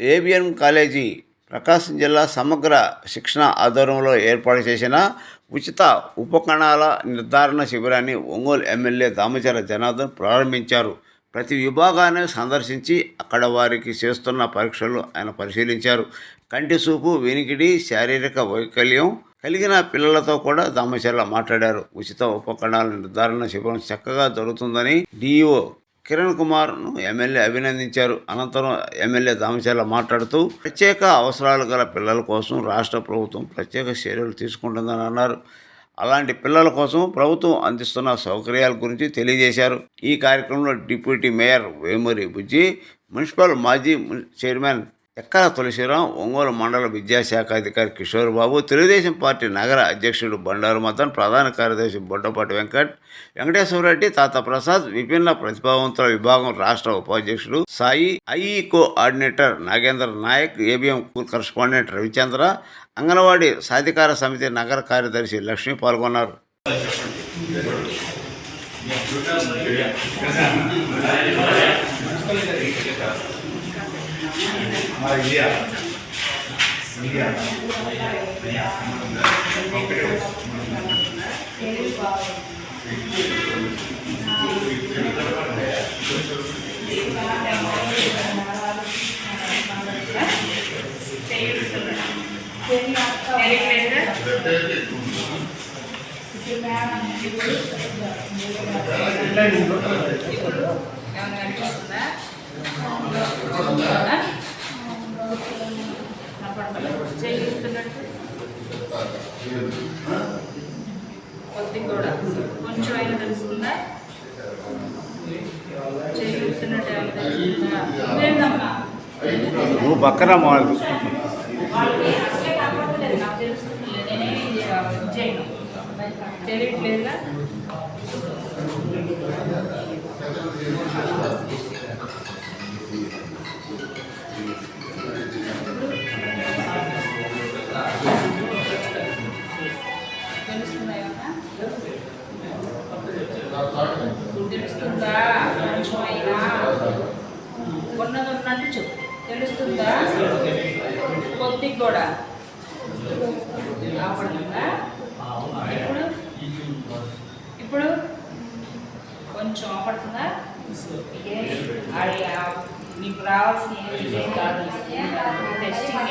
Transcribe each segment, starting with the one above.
ABN college ప్రకాశం జిల్లా సమగ్ర శిక్షణ ఆధ్వర్యంలో ఏర్పాటు చేసిన ఉచిత ఉపకణాల నిర్ధారణ శిబిరాన్ని ఒంగోలు ఎమ్మెల్యే దామచర జనార్దన్ ప్రారంభించారు. ప్రతి విభాగాన్ని సందర్శించి అక్కడ వారికి చేస్తున్న పరీక్షలు ఆయన పరిశీలించారు. కంటి చూపు వెనికిడి శారీరక వైకల్యం కలిగిన పిల్లలతో కూడా దామచర్ల మాట్లాడారు. ఉచిత ఉపకరణాల నిర్ధారణ శిబిరం చక్కగా జరుగుతుందని డిఈఓ కిరణ్ కుమార్ను ఎమ్మెల్యే అభినందించారు. అనంతరం ఎమ్మెల్యే దామచర్ల మాట్లాడుతూ ప్రత్యేక అవసరాలు గల పిల్లల కోసం రాష్ట్ర ప్రభుత్వం ప్రత్యేక చర్యలు తీసుకుంటుందని అన్నారు. అలాంటి పిల్లల కోసం ప్రభుత్వం అందిస్తున్న సౌకర్యాల గురించి తెలియజేశారు. ఈ కార్యక్రమంలో deputy mayor Vemuri Bujji municipal మాజీ చైర్మన్ ఎక్కల తులసిరాం ఒంగోలు మండల విద్యాశాఖ అధికారి కిషోర్ బాబు తెలుగుదేశం పార్టీ నగర అధ్యక్షుడు బండారు మదన్ ప్రధాన కార్యదర్శి బొడ్డపాటి వెంకట్ వెంకటేశ్వరరెడ్డి తాత ప్రసాద్ విభిన్న ప్రతిభావంతుల విభాగం రాష్ట్ర ఉపాధ్యక్షుడు Sai IE coordinator Nagendra Nayak ABM correspondent Ravichandra anganwadi సాధికార సమితి నగర కార్యదర్శి లక్ష్మి పాల్గొన్నారు. కొద్ది కూడా కొంచెం అయినా తెలుస్తుందా చేస్తున్నట్టు ఏమైనా తెలుస్తుందా? లేదమ్మా నువ్వు పక్కన మాడు వాళ్ళకి అసలే కనపడలేదు నాకు తెలుస్తుంది నేనే ఇది చేయను. తెలియట్లేదుగా? ఉన్నది చెప్పు. తెలుస్తుందా? కొద్ది కూడా. ఆపడుతుందా ఇప్పుడు? ఇప్పుడు? కొంచెం ఆపడుతుందా? అది మీకు రావాల్సిన ఏం కాదు టెస్టింగ్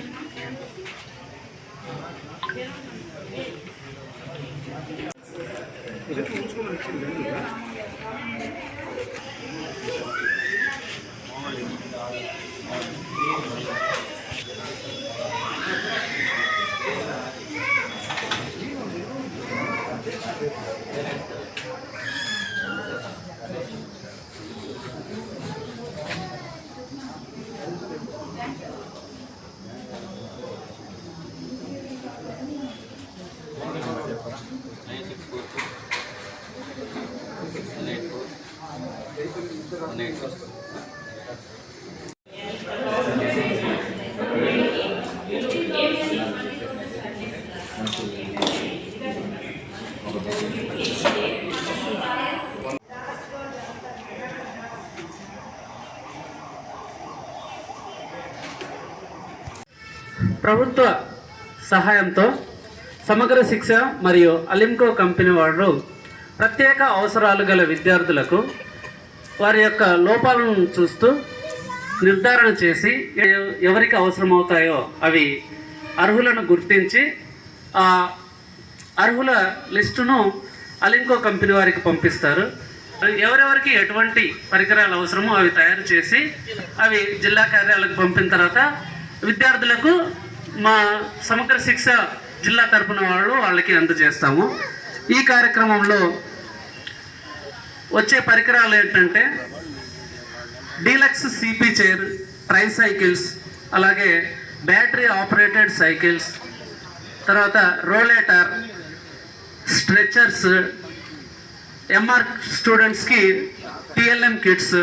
can do that. ప్రభుత్వ సహాయంతో సమగ్ర శిక్ష మరియు అలింకో కంపెనీ వారు ప్రత్యేక అవసరాలు గల విద్యార్థులకు వారి యొక్క లోపాలను చూస్తూ నిర్ధారణ చేసి ఎవరికి అవసరమవుతాయో అవి అర్హులను గుర్తించి ఆ అర్హుల లిస్టును అలింకో కంపెనీ వారికి పంపిస్తారు. ఎవరెవరికి ఎటువంటి పరికరాలు అవసరమో అవి తయారు చేసి అవి జిల్లా కార్యాలయాలకు పంపిన తర్వాత విద్యార్థులకు మా సమగ్ర శిక్ష జిల్లా తరపున వాళ్ళు వాళ్ళకి అందజేస్తాము. ఈ కార్యక్రమంలో వచ్చే పరికరాలు ఏంటంటే deluxe CP chair tricycles అలాగే బ్యాటరీ ఆపరేటెడ్ సైకిల్స్ తర్వాత రోలేటర్ స్ట్రెచర్స్ ఎంఆర్ స్టూడెంట్స్కి పిఎల్ఎం కిట్స్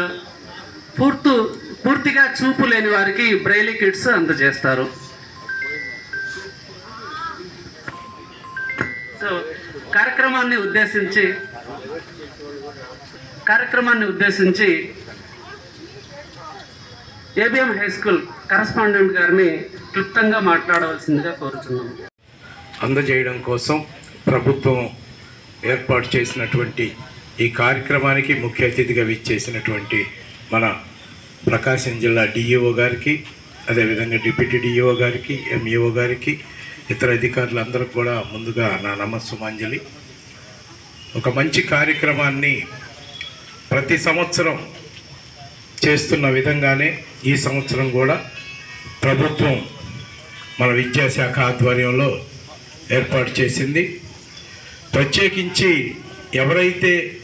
పూర్తు పూర్తిగా చూపు లేని వారికి బ్రైలీ కిట్స్ అందజేస్తారు. కార్యక్రమాన్ని ఉద్దేశించి కార్యక్రమాన్ని ఉద్దేశించి ఏబిఎం హై స్కూల్ కరస్పాండెంట్ గారిని క్లుప్తంగా మాట్లాడవలసిందిగా కోరుతున్నాను అందజేయడం కోసం ప్రభుత్వం ఏర్పాటు చేసినటువంటి ఈ కార్యక్రమానికి ముఖ్య అతిథిగా విచ్చేసినటువంటి మన ప్రకాశం జిల్లా డిఈఓ గారికి అదేవిధంగా డిప్యూటీ డిఈఓ గారికి ఎంఈఓ గారికి ఇతర అధికారులందరికీ కూడా ముందుగా నా నమస్సుమాంజలి. ఒక మంచి కార్యక్రమాన్ని ప్రతి సంవత్సరం చేస్తున్న విధంగానే ఈ సంవత్సరం కూడా ప్రభుత్వం మన విద్యాశాఖ ఆధ్వర్యంలో ఏర్పాటు చేసింది. ప్రత్యేకించి ఎవరైతే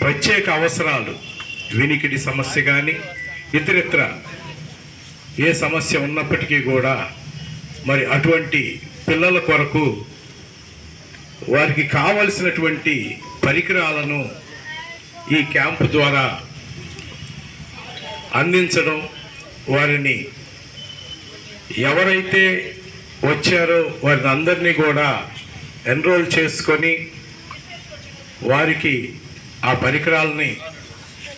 ప్రత్యేక అవసరాలు వినికిడి సమస్య కానీ ఇతరితర ఏ సమస్య ఉన్నప్పటికీ కూడా మరి అటువంటి పిల్లల కొరకు వారికి కావలసినటువంటి పరికరాలను ఈ క్యాంపు ద్వారా అందించడం వారిని ఎవరైతే వచ్చారో వారిని అందరినీ కూడా ఎన్రోల్ చేసుకొని వారికి ఆ పరికరాలని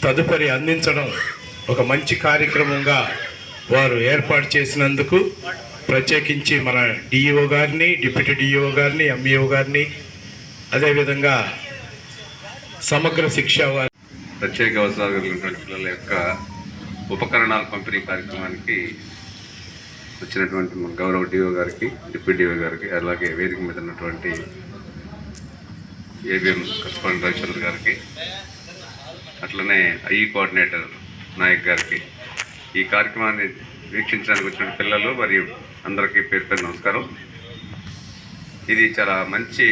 తదుపరి అందించడం ఒక మంచి కార్యక్రమంగా వారు ఏర్పాటు చేసినందుకు ప్రత్యేకించి మన డిఈఓ గారిని డిప్యూటీ డిఈఓ గారిని ఎంఈఓ గారిని అదేవిధంగా సమగ్ర శిక్ష వారి ప్రత్యేక అవసరాలు కలిగినటువంటి పిల్లల యొక్క ఉపకరణాల పంపిణీ కార్యక్రమానికి వచ్చినటువంటి మన గౌరవ డిఓ గారికి డిప్యూటీ డిఓ గారికి అలాగే వేదిక మీద ఉన్నటువంటి ఏబిఎం కస్పాండ్ రవిచంద్ర గారికి అట్లనే ఐఈ కోఆర్డినేటర్ నాయక్ గారికి ఈ కార్యక్రమాన్ని వీక్షించడానికి వచ్చిన పిల్లలు మరియు అందరికీ పేరు పేరు నమస్కారం. ఇది చాలా మంచి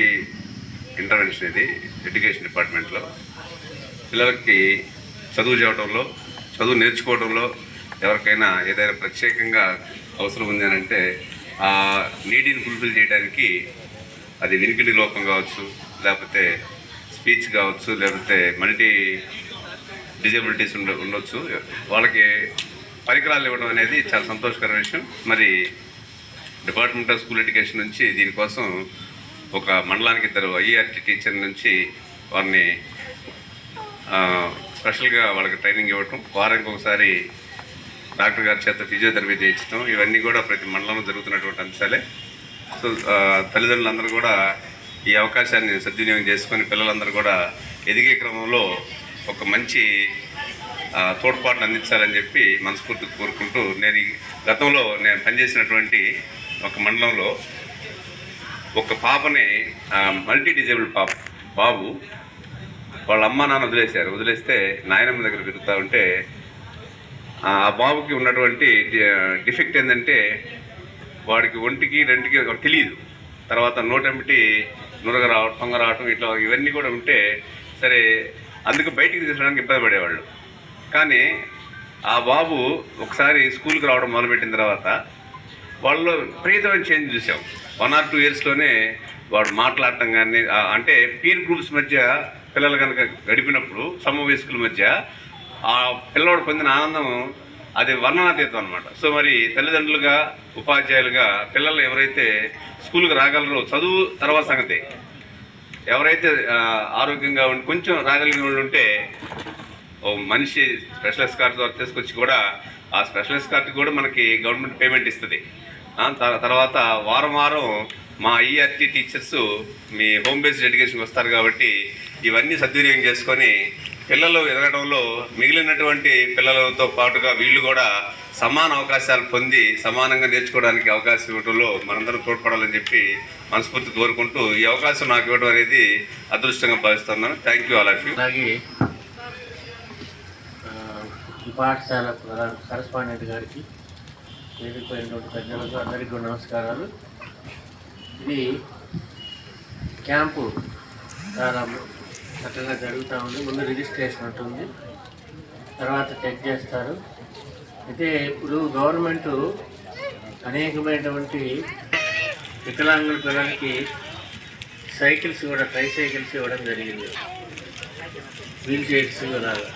ఇంటర్వెన్షన్ ఇది ఎడ్యుకేషన్ డిపార్ట్మెంట్లో పిల్లలకి చదువు చేయడంలో చదువు నేర్చుకోవడంలో ఎవరికైనా ఏదైనా ప్రత్యేకంగా అవసరం ఉంది అని అంటే ఆ నీడిని ఫుల్ఫిల్ చేయడానికి అది వినికిడి లోపం కావచ్చు లేకపోతే స్పీచ్ కావచ్చు లేకపోతే మల్టీ డిజబిలిటీస్ ఉండ ఉండొచ్చు. వాళ్ళకి పరికరాలు ఇవ్వడం అనేది చాలా సంతోషకర విషయం. మరి డిపార్ట్మెంట్ ఆఫ్ స్కూల్ ఎడ్యుకేషన్ నుంచి దీనికోసం ఒక మండలానికి ఇద్దరు ఐఆర్టీ టీచర్ నుంచి వారిని స్పెషల్గా వాళ్ళకి ట్రైనింగ్ ఇవ్వటం వారానికి ఒకసారి డాక్టర్ గారి చేత ఫిజియోథెరపీ చేయించడం ఇవన్నీ కూడా ప్రతి మండలంలో జరుగుతున్నటువంటి అంశాలే. సో తల్లిదండ్రులందరూ కూడా ఈ అవకాశాన్ని సద్వినియోగం చేసుకొని పిల్లలందరూ కూడా ఎదిగే క్రమంలో ఒక మంచి తోడ్పాటును అందించాలని చెప్పి మనస్ఫూర్తిగా కోరుకుంటూ నేను గతంలో నేను పనిచేసినటువంటి ఒక మండలంలో ఒక పాపని మల్టీ డిజేబుల్ పాప బాబు వాళ్ళ అమ్మ నాన్న వదిలేశారు. వదిలేస్తే నాయనమ్మ దగ్గర పెరుగుతూ ఉంటే ఆ బాబుకి ఉన్నటువంటి డిఫెక్ట్ ఏంటంటే వాడికి ఒంటికి రెండుకి తెలియదు తర్వాత నోటెంబటి నురగ రావటం తొంగ రావటం ఇట్లా ఇవన్నీ కూడా ఉంటే సరే అందుకు బయటికి తీసుకోవడానికి ఇబ్బంది పడేవాళ్ళు. కానీ ఆ బాబు ఒకసారి స్కూల్కి రావడం మొదలుపెట్టిన తర్వాత వాళ్ళలో విపరీతమైన చేంజ్ చూసాం వన్ ఆర్ టూ ఇయర్స్లోనే వాడు మాట్లాడటం కానీ అంటే పీర్ గ్రూప్స్ మధ్య పిల్లలు కనుక గడిపినప్పుడు సమవయస్కుల మధ్య ఆ పిల్లవాడు పొందిన ఆనందం అది వర్ణనాతీతం అనమాట సో మరి తల్లిదండ్రులుగా ఉపాధ్యాయులుగా పిల్లలు ఎవరైతే స్కూల్కి రాగలరో చదువు తర్వాత సంగతి. ఎవరైతే ఆరోగ్యంగా ఉండి కొంచెం రాగలిగిన వాళ్ళు ఉంటే ఓ మనిషి స్పెషలిస్ట్ కార్డు ద్వారా తీసుకొచ్చి కూడా ఆ స్పెషలిస్ట్ కార్డు కూడా మనకి గవర్నమెంట్ పేమెంట్ ఇస్తుంది. తర్వాత వారం వారం మా ఐఆర్టీ టీచర్స్ మీ హోమ్ బేస్డ్ ఎడ్యుకేషన్కి వస్తారు కాబట్టి ఇవన్నీ సద్వినియోగం చేసుకొని పిల్లలు ఎదగడంలో మిగిలినటువంటి పిల్లలతో పాటుగా వీళ్ళు కూడా సమాన అవకాశాలు పొంది సమానంగా నేర్చుకోవడానికి అవకాశం ఇవ్వడంలో మనందరం తోడ్పడాలని చెప్పి మనస్ఫూర్తి కోరుకుంటూ ఈ అవకాశం నాకు ఇవ్వడం అనేది అదృష్టంగా భావిస్తున్నాను. థ్యాంక్ యూ ఆల్ అలాగే పాఠశాల కరస్పాండెంట్ గారికి వేదికైనటువంటి పెద్దలకు అందరికీ నమస్కారాలు ఇది క్యాంపు ప్రారంభం చక్కగా జరుగుతూ ఉంది ముందు రిజిస్ట్రేషన్ ఉంటుంది తర్వాత చెక్ చేస్తారు అయితే ఇప్పుడు గవర్నమెంట్ అనేకమైనటువంటి వికలాంగుల పిల్లలకి సైకిల్స్ కూడా ట్రై సైకిల్స్ ఇవ్వడం జరిగింది వీల్ చైర్స్ అలాగా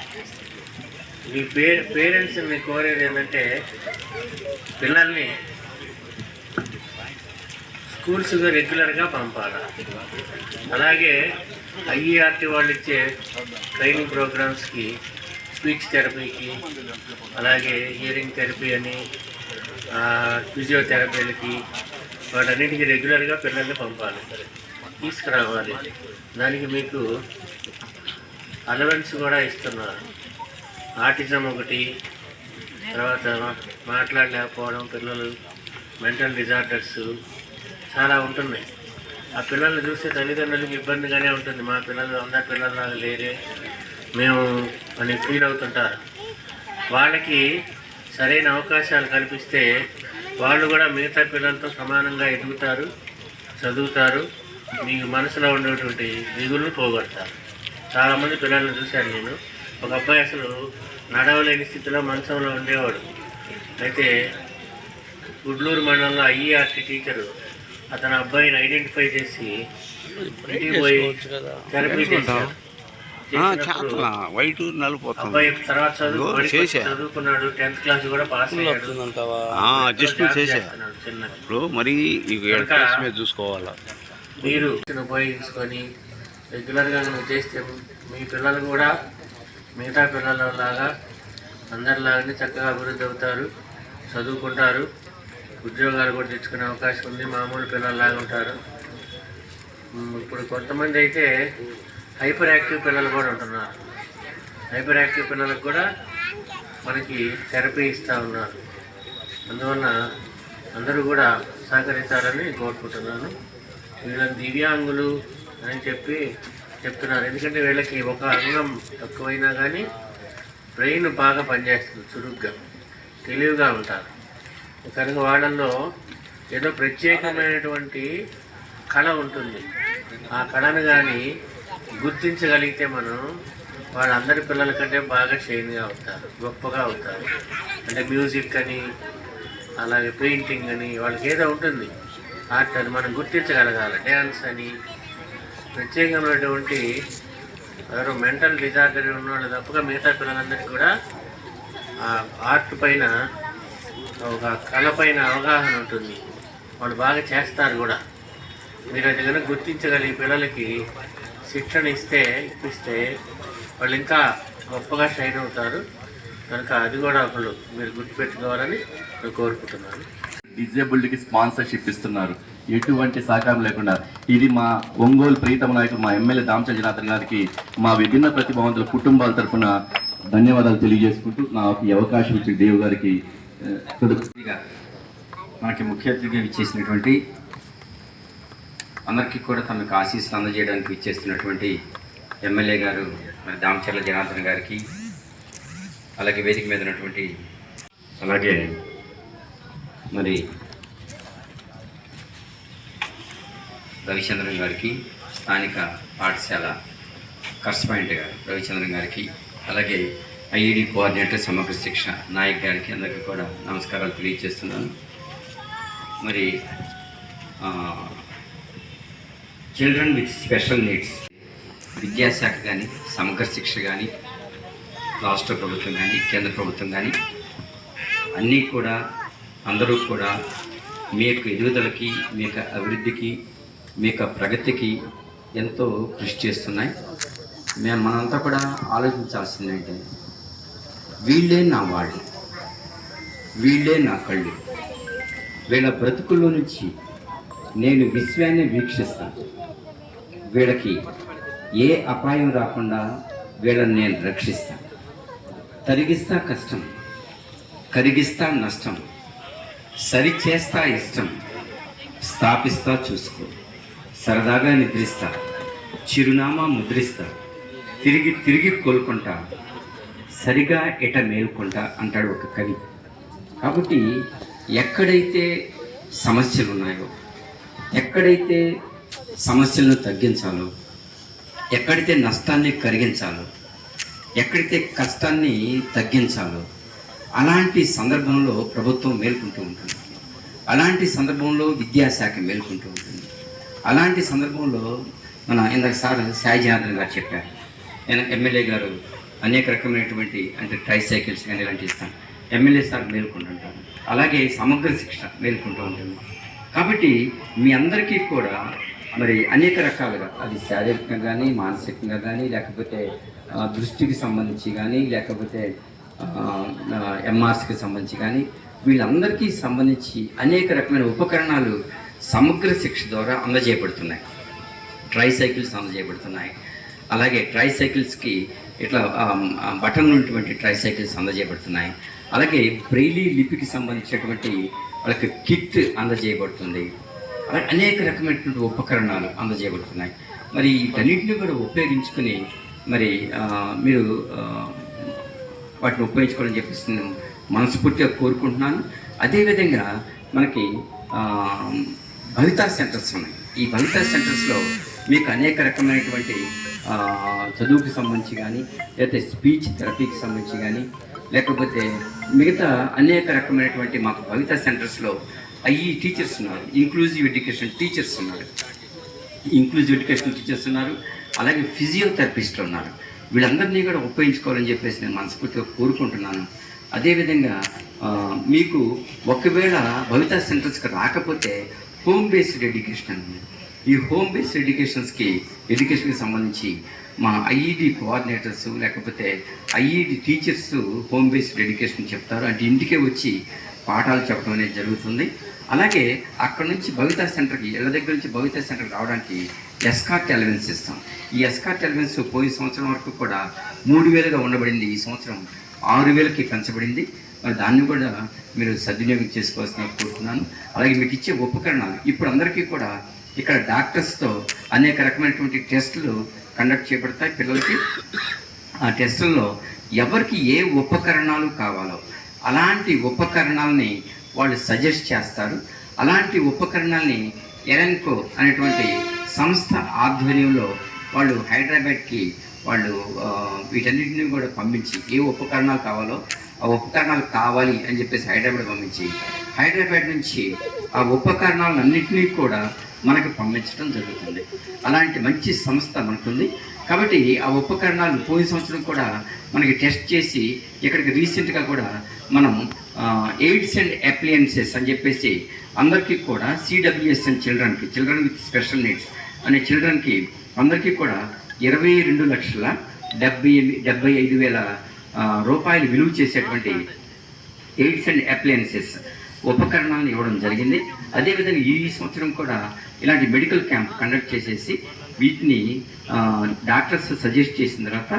మీ పే పేరెంట్స్ మీ కోరేది ఏంటంటే పిల్లల్ని స్కూల్స్గా రెగ్యులర్గా పంపాలి. అలాగే ఐఈఆర్టీ వాళ్ళు ఇచ్చే ట్రైనింగ్ ప్రోగ్రామ్స్కి స్పీచ్ థెరపీకి అలాగే హియరింగ్ థెరపీ అని ఫిజియోథెరపీలకి వాటన్నిటికీ రెగ్యులర్గా పిల్లల్ని పంపాలి. తీసుకురావాలి. దానికి మీకు అలవెన్స్ కూడా ఇస్తున్నారు. ఆటిజం ఒకటి తర్వాత మాట్లాడలేకపోవడం పిల్లలు మెంటల్ డిజార్డర్స్ చాలా ఉంటున్నాయి. ఆ పిల్లల్ని చూస్తే తల్లిదండ్రులకు ఇబ్బందిగానే ఉంటుంది. మా పిల్లలు అందరి పిల్లల్లాగా లేరే మేము అని ఫీల్ అవుతుంటారు. వాళ్ళకి సరైన అవకాశాలు కల్పిస్తే వాళ్ళు కూడా మిగతా పిల్లలతో సమానంగా ఎదుగుతారు చదువుతారు మీకు మనసులో ఉండేటువంటి దిగులు పోగొడతారు. చాలామంది పిల్లల్ని చూశాను నేను. ఒక అబ్బాయి అసలు నడవలేని స్థితిలో మంచంలో ఉండేవాడు. అయితే గుడ్లూరు మండలంలో ఐఈఆర్టీ టీచరు అతని అబ్బాయిని ఐడెంటిఫై చేసి ఇంటికి పోయి థెరపీ చేశారు చేసినప్పుడు వైట్ అబ్బాయి తర్వాత చదువు. చదువుకున్నాడు. టెన్త్ క్లాస్ కూడా పాస్ అయ్యాడు. అడ్జస్ట్మెంట్ చేసా చేస్తున్నాడు చిన్నగా. ఇప్పుడు మరి నీకు ఎడ్యుకేషన్ మీద చూసుకోవాలా? మీరు ఉపయోగించుకొని రెగ్యులర్గా నువ్వు చేస్తే మీ పిల్లలు కూడా మిగతా పిల్లలలాగా అందరిలాగానే చక్కగా అభివృద్ధి అవుతారు చదువుకుంటారు ఉద్యోగాలు కూడా తెచ్చుకునే అవకాశం ఉంది మామూలు పిల్లల్లాగా ఉంటారు. ఇప్పుడు కొంతమంది అయితే హైపర్ యాక్టివ్ పిల్లలు కూడా ఉంటున్నారు. హైపర్ యాక్టివ్ పిల్లలకు కూడా మనకి థెరపీ ఇస్తూ ఉన్నారు. అందువల్ల అందరూ కూడా సహకరించాలని కోరుకుంటున్నాను. వీళ్ళని దివ్యాంగులు అని చెప్పి చెప్తున్నారు. ఎందుకంటే వీళ్ళకి ఒక అంగం తక్కువైనా కానీ బ్రెయిన్ బాగా పనిచేస్తుంది చురుగ్గా. తెలివిగా ఉంటారు. కనుక వాళ్ళల్లో ఏదో ప్రత్యేకమైనటువంటి కళ ఉంటుంది. ఆ కళను కానీ గుర్తించగలిగితే మనం వాళ్ళందరి పిల్లల కంటే బాగా షైన్గా అవుతారు గొప్పగా అవుతారు అంటే మ్యూజిక్ అని అలాగే పెయింటింగ్ అని వాళ్ళకి ఏదో ఉంటుంది. ఆర్ట్ అది మనం గుర్తించగలగాలి. డ్యాన్స్ అని ప్రత్యేకమైనటువంటి ఎవరు మెంటల్ డిజార్డర్ ఉన్న వాళ్ళు తప్పగా మిగతా పిల్లలందరికీ కూడా ఆ ఆర్ట్ పైన ఒక కళ పైన అవగాహన ఉంటుంది. వాళ్ళు బాగా చేస్తారు కూడా. మీరు అది కనుక గుర్తించగలిగే పిల్లలకి శిక్షణ ఇస్తే ఇప్పిస్తే వాళ్ళు ఇంకా గొప్పగా షైన్ అవుతారు. కనుక అది కూడా ఒకళ్ళు మీరు గుర్తుపెట్టుకోవాలని నేను కోరుకుంటున్నాను. డిజేబుల్డ్కి స్పాన్సర్షిప్ ఇస్తున్నారు. ఎటువంటి సహకారం లేకుండా ఇది మా ఒంగోలు ప్రీతమ నాయకులు మా ఎమ్మెల్యే దామచ జనార్దన్ గారికి మా విభిన్న ప్రతిభావంతుల కుటుంబాల తరఫున ధన్యవాదాలు తెలియజేసుకుంటూ నాకు ఈ అవకాశం ఇచ్చిన దేవు గారికి మనకి ముఖ్య అతిథిగా ఇచ్చేసినటువంటి అందరికీ కూడా తమకు ఆశీస్సులు అందజేయడానికి ఇచ్చేస్తున్నటువంటి ఎమ్మెల్యే గారు మరి దామచర్ల జనార్దన్ గారికి అలాగే వేదిక మీద ఉన్నటువంటి అలాగే. మరి రవిచంద్రన్ గారికి స్థానిక పాఠశాల కరస్పాయింట్ గారు రవిచంద్రన్ గారికి అలాగే ఐఈడి కోఆర్డినేటర్ సమగ్ర శిక్ష నాయక్ గారికి అందరికీ కూడా నమస్కారాలు తెలియజేస్తున్నాను. మరి చిల్డ్రన్ విత్ స్పెషల్ నీడ్స్ విద్యాశాఖ కానీ సమగ్ర శిక్ష కానీ రాష్ట్ర ప్రభుత్వం కానీ కేంద్ర ప్రభుత్వం కానీ అన్నీ కూడా అందరూ కూడా మీ యొక్క ఎదుగుదలకి మీ యొక్క అభివృద్ధికి మీ యొక్క ప్రగతికి ఎంతో కృషి చేస్తున్నాయి. మేము మనంతా కూడా ఆలోచించాల్సింది ఏంటంటే వీళ్ళే నా వాళ్ళు. వీళ్ళే నా కళ్ళు. వీళ్ళ బ్రతుకుల్లో నుంచి నేను విశ్వాన్ని వీక్షిస్తాను. వీళ్ళకి ఏ అపాయం రాకుండా వీళ్ళని నేను రక్షిస్తాను. తరిగిస్తా కష్టం. కరిగిస్తా నష్టం. సరిచేస్తా ఇష్టం. స్థాపిస్తా చూసుకో. సరదాగా నిద్రిస్తా. చిరునామా ముద్రిస్తా. తిరిగి తిరిగి కోలుకుంటా. సరిగా ఎట మేలుకుంటా అంటాడు ఒక కవి. కాబట్టి ఎక్కడైతే సమస్యలు ఉన్నాయో ఎక్కడైతే సమస్యలను తగ్గించాలో ఎక్కడైతే నష్టాన్ని కరిగించాలో ఎక్కడైతే కష్టాన్ని తగ్గించాలో అలాంటి సందర్భంలో ప్రభుత్వం మేల్కొంటూ ఉంటుంది. అలాంటి సందర్భంలో విద్యాశాఖ మేల్కొంటూ ఉంటుంది. అలాంటి సందర్భంలో మన ఇందాక సార్ సాయి జనార్దన్ గారు చెప్పారు. నేను ఎమ్మెల్యే గారు అనేక రకమైనటువంటి అంటే ట్రైసైకిల్స్ కానీ ఇలాంటివి ఇస్తాను. ఎమ్మెల్యే సార్ మేల్కొంటుంటారు అలాగే సమగ్ర శిక్షణ మేల్కొంటూ ఉంటుంది కాబట్టి మీ అందరికీ కూడా మరి అనేక రకాలుగా అది శారీరకంగా కానీ మానసికంగా కానీ లేకపోతే దృష్టికి సంబంధించి కానీ లేకపోతే ఎంఆర్సీకి సంబంధించి కానీ వీళ్ళందరికీ సంబంధించి అనేక రకమైన ఉపకరణాలు సమగ్ర శిక్ష ద్వారా అందజేయబడుతున్నాయి. Try cycles అందజేయబడుతున్నాయి. అలాగే ట్రై సైకిల్స్కి ఇట్లా బటన్ ఉన్నటువంటి ట్రై సైకిల్స్ అందజేయబడుతున్నాయి. అలాగే బ్రెయిలీ లిపికి సంబంధించినటువంటి వాళ్ళకి కిట్ అందజేయబడుతుంది. అలాగే అనేక రకమైనటువంటి ఉపకరణాలు అందజేయబడుతున్నాయి. మరి వీటన్నిటిని కూడా ఉపయోగించుకుని మరి మీరు వాటిని ఉపయోగించుకోవాలని చెప్పేసి నేను మనస్ఫూర్తిగా కోరుకుంటున్నాను. అదేవిధంగా మనకి భవితా సెంటర్స్ ఉన్నాయి. ఈ భవితా సెంటర్స్లో మీకు అనేక రకమైనటువంటి చదువుకి సంబంధించి కానీ లేకపోతే స్పీచ్ థెరపీకి సంబంధించి కానీ లేకపోతే మిగతా అనేక రకమైనటువంటి మాకు భవిత సెంటర్స్లో అయ్యి టీచర్స్ ఉన్నారు. ఇంక్లూజివ్ ఎడ్యుకేషన్ టీచర్స్ ఉన్నారు. ఇంక్లూజివ్ ఎడ్యుకేషన్ టీచర్స్ ఉన్నారు. అలాగే ఫిజియోథెరపిస్టులు ఉన్నారు. వీళ్ళందరినీ కూడా ఉపయోగించుకోవాలని చెప్పేసి నేను మనస్ఫూర్తిగా కోరుకుంటున్నాను. అదేవిధంగా మీకు ఒకవేళ భవిత సెంటర్స్కి రాకపోతే హోమ్ బేస్డ్ ఎడ్యుకేషన్ అని ఈ హోమ్ బేస్డ్ ఎడ్యుకేషన్స్కి ఎడ్యుకేషన్కి సంబంధించి మా ఐఈడి కోఆర్డినేటర్స్ లేకపోతే IED teachers home based education చెప్తారు. అంటే ఇంటికే వచ్చి పాఠాలు చెప్పడం అనేది జరుగుతుంది. అలాగే అక్కడ నుంచి భవితా సెంటర్కి ఇళ్ళ దగ్గర నుంచి భవితా సెంటర్కి రావడానికి ఎస్కార్ట్ ఎలవెన్స్ ఇస్తాం. ఈ ఎస్కార్ట్ ఎలవెన్స్ పోయిన సంవత్సరం వరకు కూడా మూడు వేలుగా ఉండబడింది. ఈ సంవత్సరం ఆరు వేలకి పెంచబడింది. మరి దాన్ని కూడా మీరు సద్వినియోగం చేసుకోవాల్సిన కోరుతున్నాను. అలాగే మీకు ఇచ్చే ఉపకరణాలు ఇప్పుడు అందరికీ కూడా ఇక్కడ డాక్టర్స్తో అనేక రకమైనటువంటి టెస్టులు కండక్ట్ చేయబడతాయి పిల్లలకి. ఆ టెస్టుల్లో ఎవరికి ఏ ఉపకరణాలు కావాలో అలాంటి ఉపకరణాలని వాళ్ళు సజెస్ట్ చేస్తారు. అలాంటి ఉపకరణాలని ఎరెన్కో అనేటువంటి సంస్థ ఆధ్వర్యంలో వాళ్ళు హైదరాబాద్కి వాళ్ళు వీటన్నిటిని కూడా పంపించి ఏ ఉపకరణాలు కావాలో ఆ ఉపకరణాలు కావాలి అని చెప్పేసి హైదరాబాద్ పంపించి హైదరాబాద్ నుంచి ఆ ఉపకరణాలన్నింటినీ కూడా మనకి పంపించడం జరుగుతుంది. అలాంటి మంచి సంస్థ మనకుంది. కాబట్టి ఆ ఉపకరణాలు పోయిన సంవత్సరం కూడా మనకి టెస్ట్ చేసి ఇక్కడికి రీసెంట్గా కూడా మనం ఎయిడ్స్ అండ్ అప్లియన్సెస్ అని చెప్పేసి అందరికీ కూడా సిడబ్ల్యూఎస్ అండ్ చిల్డ్రన్కి చిల్డ్రన్ విత్ స్పెషల్ నీడ్స్ అనే చిల్డ్రన్కి అందరికీ కూడా ఇరవై రెండు లక్షల డెబ్బై ఎనిమిది డెబ్బై ఐదు వేల రూపాయలు విలువ చేసేటువంటి ఎయిడ్స్ అండ్ అప్లయన్సెస్ ఉపకరణాలను ఇవ్వడం జరిగింది. అదేవిధంగా ఈ సంవత్సరం కూడా ఇలాంటి మెడికల్ క్యాంప్ కండక్ట్ చేసేసి వీటిని డాక్టర్స్ సజెస్ట్ చేసిన తర్వాత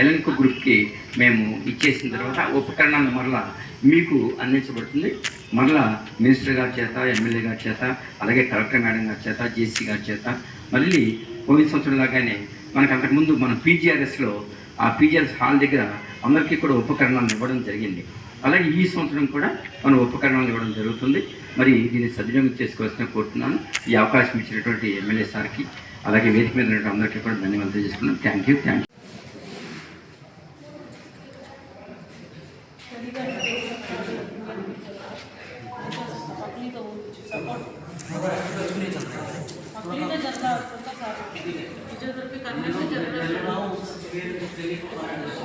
ఎలెన్కో గ్రూప్కి మేము ఇచ్చేసిన తర్వాత ఉపకరణాలను మరలా మీకు అందించబడుతుంది. మరలా మినిస్టర్ గారి చేత ఎమ్మెల్యే గారి చేత అలాగే కలెక్టర్ మేడం గారి చేత జేసీ గారి చేత మళ్ళీ పోయిన సంవత్సరం లాగానే మనకు అంతకుముందు మన పీజీఆర్ఎస్లో ఆ పీజిఎల్స్ హాల్ దగ్గర అందరికీ కూడా ఉపకరణాలు ఇవ్వడం జరిగింది. అలాగే ఈ సంవత్సరం కూడా మనం ఉపకరణాలు ఇవ్వడం జరుగుతుంది. మరి దీన్ని సద్వినియోగం చేసుకోవాల్సిన కోరుతున్నాను. ఈ అవకాశం ఇచ్చినటువంటి ఎమ్మెల్యే సార్కి అలాగే వేదిక మీద ఉన్నటువంటి అందరికీ కూడా ధన్యవాదాలు తెలియజేసుకున్నాను థ్యాంక్ యూ థ్యాంక్ యూ पेड़ को को बनाना है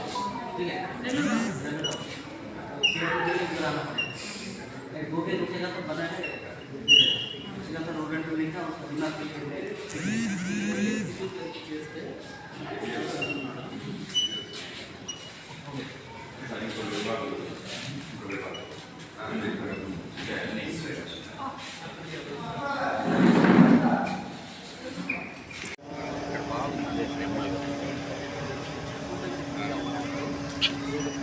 ठीक है रगड़ो पेड़ को तेली को गोभी रुकेगा तो बनाना है। रुकेगा। तो रोड को लिखा, उसको बिना पेड़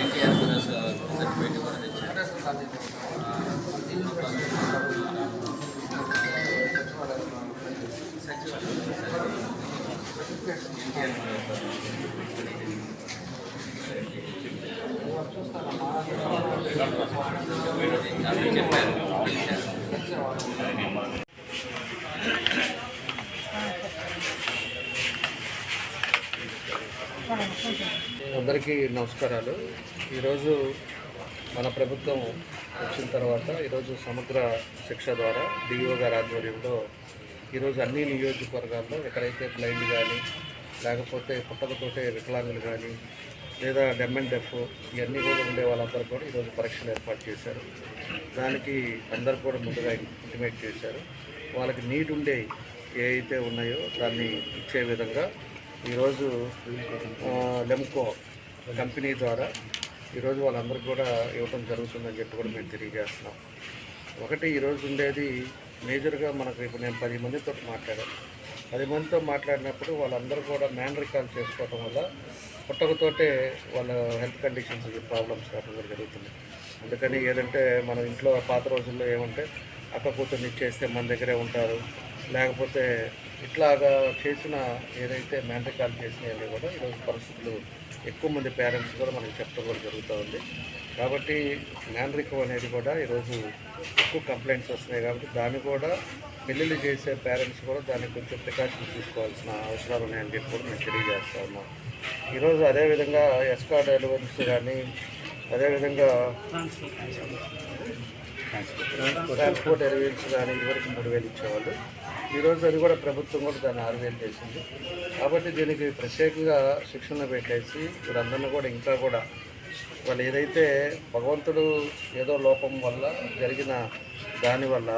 ఎన్టీఆర్ అందరికీ నమస్కారాలు. ఈరోజు మన ప్రభుత్వం వచ్చిన తర్వాత ఈరోజు సమగ్ర శిక్ష ద్వారా డిఓ గారి ఆధ్వర్యంలో ఈరోజు అన్ని నియోజకవర్గాల్లో ఎక్కడైతే బ్లైండ్ కానీ లేకపోతే పుట్టకతోటే వికలాంగులు కానీ లేదా డెమ్ అండ్ డెఫ్ ఇవన్నీ కూడా ఉండే వాళ్ళందరూ కూడా ఈరోజు పరీక్షలు ఏర్పాటు చేశారు. దానికి అందరు కూడా ముందుగా ఇంటిమేట్ చేశారు. వాళ్ళకి నీట్ ఉండే ఏ అయితే ఉన్నాయో దాన్ని ఇచ్చే విధంగా ఈరోజు లెమ్కో కంపెనీ ద్వారా ఈరోజు వాళ్ళందరికీ కూడా ఇవ్వడం జరుగుతుందని చెప్పి కూడా మేము తెలియజేస్తున్నాం. ఒకటి ఈరోజు ఉండేది మేజర్గా మనకు ఇప్పుడు నేను పది మందితో మాట్లాడాను. పది మందితో మాట్లాడినప్పుడు వాళ్ళందరూ కూడా మ్యాన్ రికాల్ చేసుకోవటం వల్ల పుట్టకతోటే వాళ్ళ హెల్త్ కండిషన్స్ ప్రాబ్లమ్స్ రావడం జరుగుతుంది. అందుకని ఏదంటే మన ఇంట్లో పాత రోజుల్లో ఏమంటే అక్క కూతుర్ని ఇచ్చేస్తే మన దగ్గరే ఉంటారు. లేకపోతే ఇట్లాగా చేసిన ఏదైతే మ్యాన్ రికాల్ చేసినవన్నీ కూడా ఈరోజు పరిస్థితులు ఎక్కువ మంది పేరెంట్స్ కూడా మనకి చెప్పడం కూడా జరుగుతూ ఉంది. కాబట్టి మ్యాన్ రికవ్ అనేది కూడా ఈరోజు ఎక్కువ కంప్లైంట్స్ వస్తున్నాయి కాబట్టి దాన్ని కూడా పెళ్ళిళ్ళు చేసే పేరెంట్స్ కూడా దానికి కొంచెం ప్రికాషన్స్ తీసుకోవాల్సిన అవసరాలు ఉన్నాయని చెప్పి కూడా మేము తెలియజేస్తా ఉన్నాం. ఈరోజు అదేవిధంగా ఎస్కార్డ్ అలవెన్స్ కానీ అదేవిధంగా ట్రాన్స్పోర్ట్ అలవెన్స్ కానీ ఇదివరకు మూడు వేలు ఇచ్చేవాళ్ళు. ఈరోజు అది కూడా ప్రభుత్వం కూడా దాన్ని ఆరు వేలు చేసింది. కాబట్టి దీనికి ప్రత్యేకంగా శిక్షణ పెట్టేసి వీళ్ళందరినీ కూడా ఇంకా కూడా వాళ్ళు ఏదైతే భగవంతుడు ఏదో లోపం వల్ల జరిగిన దానివల్ల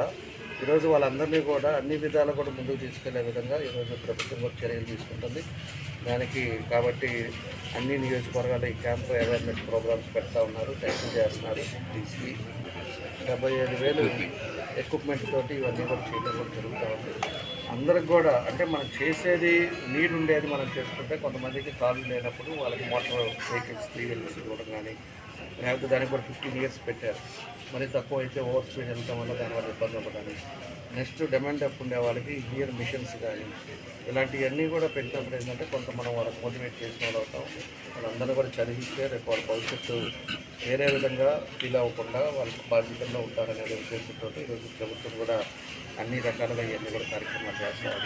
ఈరోజు వాళ్ళందరినీ కూడా అన్ని విధాలు కూడా ముందుకు తీసుకెళ్ళే విధంగా ఈరోజు ప్రభుత్వం కూడా చర్యలు తీసుకుంటుంది. దానికి కాబట్టి అన్ని నియోజకవర్గాల్లో ఈ క్యాంప్ అవేర్నెస్ ప్రోగ్రామ్స్ పెడతా ఉన్నారు టెస్ట్ చేస్తున్నారు. ఈ డెబ్బై ఐదు వేలు ఎక్విప్మెంట్ తోటి ఇవన్నీ కూడా చేయడం కూడా జరుగుతూ ఉంది. అందరికి కూడా అంటే మనం చేసేది నీడ్ ఉండేది మనం చేసుకుంటే కొంతమందికి కాళ్ళు లేనప్పుడు వాళ్ళకి మోటార్ వెహికల్స్ త్రీ వీలర్స్ ఇవ్వడం కానీ లేకపోతే దానికి కూడా ఫిఫ్టీన్ ఇయర్స్ పెట్టారు. మరి తక్కువ అయితే ఓవర్ స్పీడ్ వెళ్తాం వల్ల దానివల్ల ఇబ్బంది అవ్వడానికి నెక్స్ట్ డిమాండ్ అప్ ఉండే వాళ్ళకి ఇయర్ మిషన్స్ కానీ ఇలాంటివన్నీ కూడా పెట్టినప్పుడు ఏంటంటే కొంత మనం వాళ్ళకి మోటివేట్ చేసిన వాళ్ళు అవుతాం. వాళ్ళందరూ కూడా చదివిస్తే రేపు వాళ్ళ భవిష్యత్తు వేరే విధంగా ఫీల్ అవ్వకుండా వాళ్ళకి బాధ్యతల్లో ఉంటారనే ఉద్దేశంతో ఈరోజు ప్రభుత్వం కూడా అన్ని రకాలుగా ఇవన్నీ కూడా కార్యక్రమాలు చేస్తారు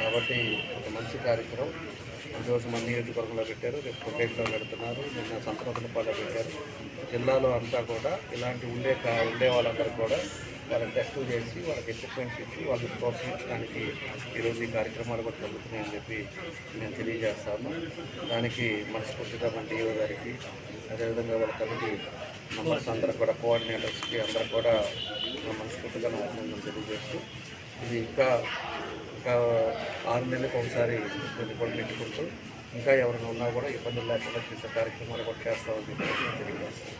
కాబట్టి ఒక మంచి కార్యక్రమం. ఈరోజు మన నియోజకవర్గంలో పెట్టారు రేపు కొట్టేట్లో పెడుతున్నారు నిన్న సంతనోతలపాలో పెట్టారు. జిల్లాలో అంతా కూడా ఇలాంటి ఉండే కా- ఉండే వాళ్ళందరూ కూడా వాళ్ళకి టెస్టులు చేసి వాళ్ళకి ఎక్విప్మెంట్స్ ఇచ్చి వాళ్ళకి ప్రోత్సహించడానికి ఈరోజు ఈ కార్యక్రమాలు కూడా జరుగుతున్నాయని చెప్పి నేను తెలియజేస్తాను. దానికి మనస్ఫూర్తిగా మన డిఓ గారికి అదేవిధంగా వాళ్ళ కమిటీ మెంబర్స్ అందరూ కూడా కోఆర్డినేటర్స్కి అందరూ కూడా మనస్ఫూర్తిగా అభినందనలు తెలియజేస్తూ ఇది ఇంకా ఇంకా ఆరు నెలలకు ఒకసారి కొన్ని కూడా పెట్టుకుంటూ ఇంకా ఎవరైనా ఉన్నా కూడా ఇబ్బందులు లేకుండా చేసే కార్యక్రమాలు కూడా చేస్తామని చెప్పి తెలియజేస్తాను.